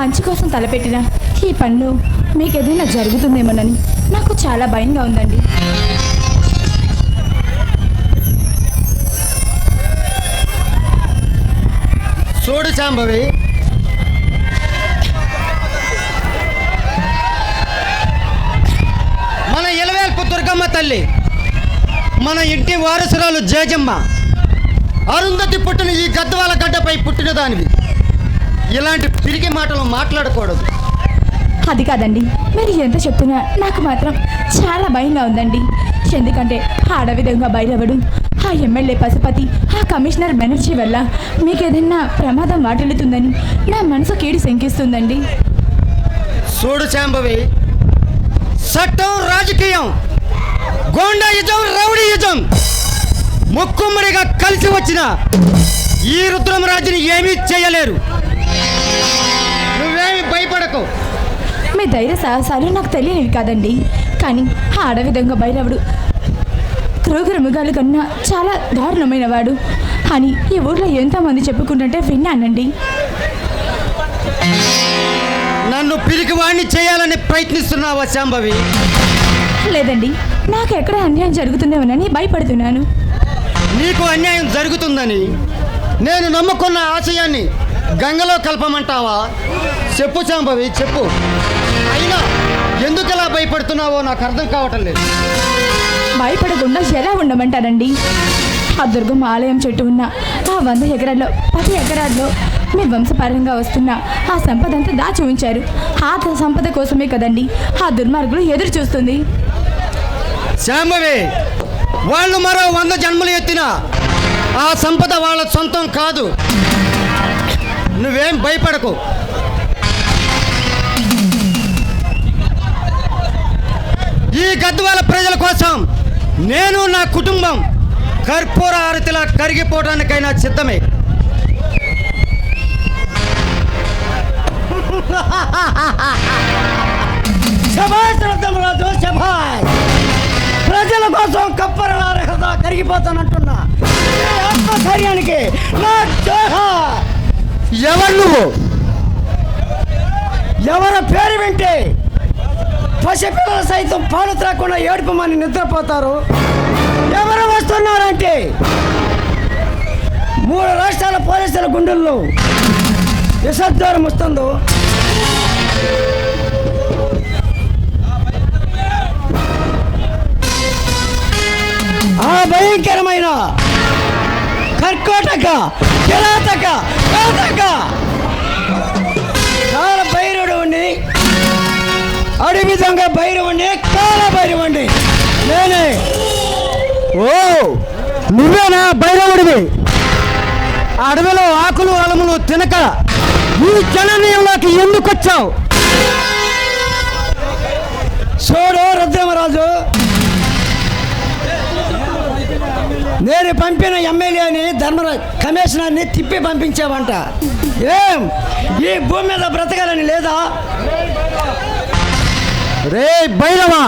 మంచి కోసం తలపెట్టిన ఈ పనిలో మీకు ఏదైనా జరుగుతుందేమోనని నాకు చాలా భయంగా ఉందండి. చూడు చాంబవి. మన ఇలవేల్పు దుర్గమ్మ తల్లి మన ఇంటి వారసురాలు జేజమ్మ అరుంధతి పుట్టిన ఈ గద్వాల గడ్డపై పుట్టిన దానివి. ఇలాంటి పిరిగి మాటలు మాట్లాడకూడదు. అది కాదండి. మీరు ఎంత చెప్తున్నా నాకు మాత్రం చాలా భయంగా ఉందండి. ఎందుకంటే ఆ అడవి దొంగ బయలువడు ఆ ఎమ్మెల్యే పశుపతి ఆ కమిషనర్ బెనర్జీ వల్ల మీకు ఏదైనా ప్రమాదం వాటిల్లుతుందని నా మనసు కీడి శంకిస్తుందండి. చూడు శాంభవి చట్టం రాజకీయం గోండాయుజం రౌడీయుజం ముక్కుమ్మడిగా కలిసి వచ్చిన ఈ రుద్రమరాజుని ఏమీ చేయలేరు. నువ్వేమి భయపడకు. మీ ధైర్య సాహసాలు నాకు తెలియనివి కాదండి. కానీ ఆ దొంగ భైరవుడు క్రూగర మృగాల కన్నా చాలా దారుణమైన వాడు. అని ఈ ఊర్లో ఎంతోమంది చెప్పుకుంటుంటే విన్నానండి. నన్ను పిరికి వాణ్ణి చేయాలని ప్రయత్నిస్తున్నావా శాంభవి? లేదండి నాకు ఎక్కడ అన్యాయం జరుగుతుందేమోనని భయపడుతున్నాను. నీకు అన్యాయం జరుగుతుందని నేను నమ్ముకున్న ఆశయాన్ని గంగలో కలపమంటావా? చెప్పు శాంభవి చెప్పు. అయినా ఎందుకు ఇలా భయపడుతున్నావో నాకు అర్థం కావటం లేదు. భయపడకుండా ఎలా ఉండమంటారండి? ఆ దుర్గమ్మ ఆలయం చుట్టూ ఉన్న ఆ వంద ఎకరాల్లో పది ఎకరాల్లో మీ వంశపరంగా వస్తున్న ఆ సంపద అంతా దాచి ఉంచారు. ఆ సంపద కోసమే కదండి ఆ దుర్మార్గులు ఎదురు చూస్తుంది. శాంభవి వాళ్ళు మరో వంద జన్మలు ఎత్తిన ఆ సంపద వాళ్ళ సొంతం కాదు. నువ్వేం భయపడకు. ఈ గద్వాల ప్రజల కోసం నేను నా కుటుంబం కర్పూర ఆరతిలా కరిగిపోవడానికైనా సిద్ధమే. ప్రజల కోసం కప్పరలారహత కరిగిపోతానంటున్నా. ఆత్మధైర్యానికి నా జోహార్! ఎవరు నువ్వు? ఎవరి పేరు వింటే పసిపిల్లలు సైతం పాలు త్రాకుండా ఏడుపమని నిద్రపోతారు? ఎవరు వస్తున్నారంటే మూడు రాష్ట్రాల పోలీసుల గుండెల్లో విసర్జనం వస్తుందో? ఆ భయంకరమైన కర్కోటక కిరాతక ఘాతక కాల భైరవుడు అడవి దొంగ భైరవుండి కాల భైరవుండి నేనే. ఓ నువ్వేనా భైరవుడివి? అడవిలో ఆకులు అలములు తినక ఈ జననీయంలోకి ఎందుకు వచ్చావు చూడు రుద్రమరాజు. నేను పంపిన ఎమ్మెల్యేని ధర్మ కమిషనర్ని తిప్పి పంపించావంట. ఏం? ఈ భూమి మీద బ్రతకాలని లేదా? రే భైరవా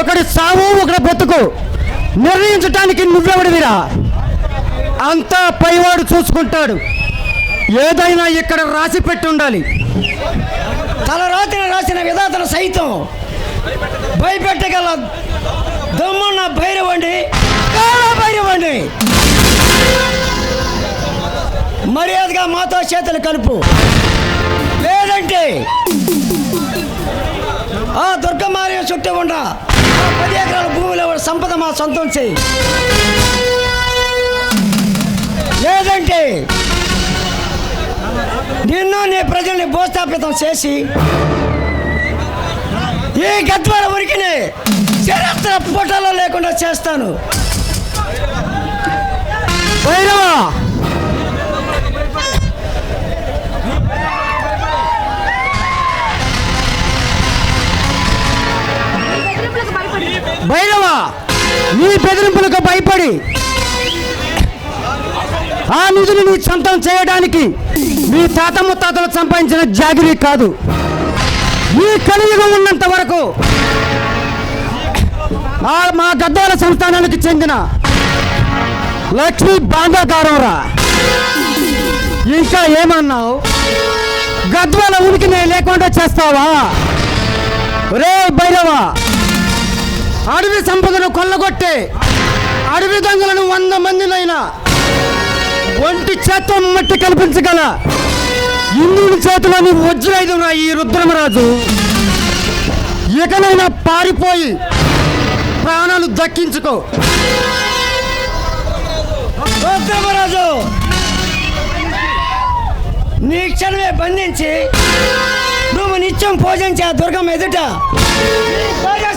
ఒకటి సావు ఒకటి బతుకు. నిర్ణయించటానికి నువ్వెవడివిరా? అంతా పైవాడు చూసుకుంటాడు. ఏదైనా ఇక్కడ రాసి పెట్టి ఉండాలి తల రాత్రి రాసిన విధాతను సైతం భయపెట్టగల తొందరగా మాతో చేతులు కలుపు. లేదంటే ఆ దుర్గమార్యం చుట్టూ ఉండ పది ఎకరాల భూమిలో సంపద మా సొంతం చేయి. లేదంటే నిన్ను నీ ప్రజల్ని భూస్థాపితం చేసి ఈ గద్వాల ఉరికిని చరిత్ర పుటలో లేకుండా చేస్తాను. భైరవా భైరవా నీ బెదిరింపులకు భయపడి ఆ నిధులు నీ సొంతం చేయడానికి మీ తాత ముత్తాతలు సంపాదించిన జాగిరి కాదు. ఈ కలియుగం ఉన్నంత వరకు మా గద్వాల సంస్థానానికి చెందిన లక్ష్మీ బాంధాకారంరా ఇంకా ఏమన్నావు? గద్వాల ఉనికి నేను లేకుండా చేస్తావా? అడవి సంపదను కొల్లగొట్టే అడవి దొంగలను వంద మందినైనా ఒంటి చేత మట్టి కల్పించగల ఇంద్రుని చేతిలోని వజ్రాయుధంరా ఈ రుద్రమరాజు. ఇకనైనా పారిపోయి ప్రాణాలు దక్కించుకో. రుద్రమరాజు నీ క్షణమే బంధించి నిత్యం పూజించే ఆ ఎదుట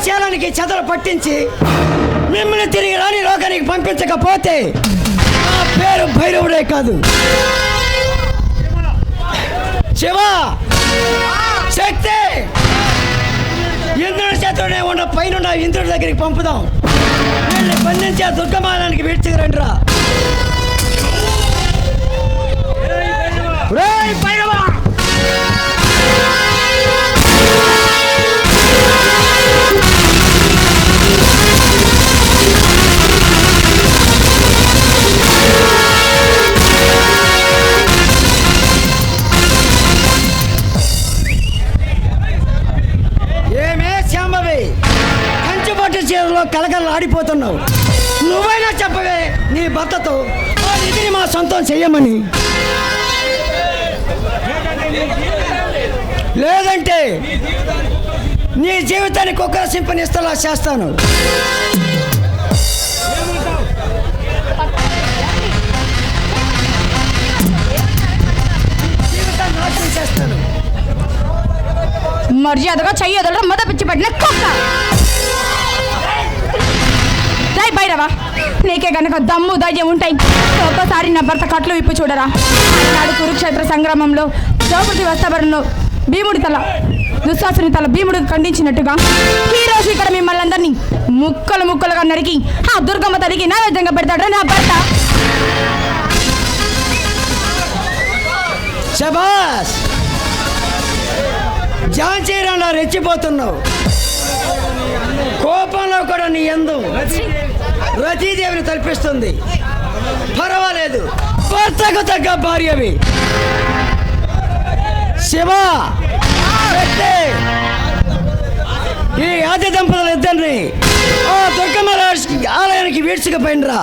శేలానికి చెదలు పట్టించి మిమ్మల్ని తిరిగి రాని లోకానికి పంపించకపోతే నా పేరు భైరవుడే కాదు. శివ! శక్తి! ఇంద్రుడి చేతుడే ఉన్న పైన ఇంద్రుడి దగ్గరికి పంపుదాం. వీళ్ళని బంధించే ఆ దుర్గమానానికి విడిచిరండి రా పైరవా కలకలలాడిపోతున్నావు నువ్వైనా చెప్పవే నీ భర్తతో నిధిని మా సొంతం చెయ్యమని. లేదంటే నీ జీవితాన్ని కుక్కర సింపనిస్తలా చేస్తాను. మర్యాదగా చెయ్యదలరా? మొద పిచ్చి కుక్క. జై నీకే గనక దమ్ము ధైర్యం ఉంటాయి ఒక్కసారి నా భర్త కట్లు విప్పు చూడరా? నాడు కురుక్షేత్ర సంగ్రామంలో ద్రౌపది వస్తాభరణలో భీముడి తల దుశ్శాసుని తల భీముడు ఖండించినట్టుగా ఈరోజు రోజు ఇక్కడ మిమ్మల్ని అందరినీ ముక్కలు ముక్కలుగా నరికి ఆ దుర్గమ్మ తల్లికి నైవేద్యంగా పెడతాడు నా భర్త? శబాస్ జాంచీరాలా రెచ్చిపోతున్నావు. కోపంలో కూడా నీ ఎందు. రతీదేవిని తలపిస్తుంది. పర్వాలేదు. భర్తకు తగ్గ భార్యవి. శివ ఈ ఆది దంపతుల ఇద్దరిని ఆ దుర్గమ్మ ఆలయానికి వీడ్చుకుపోయినరా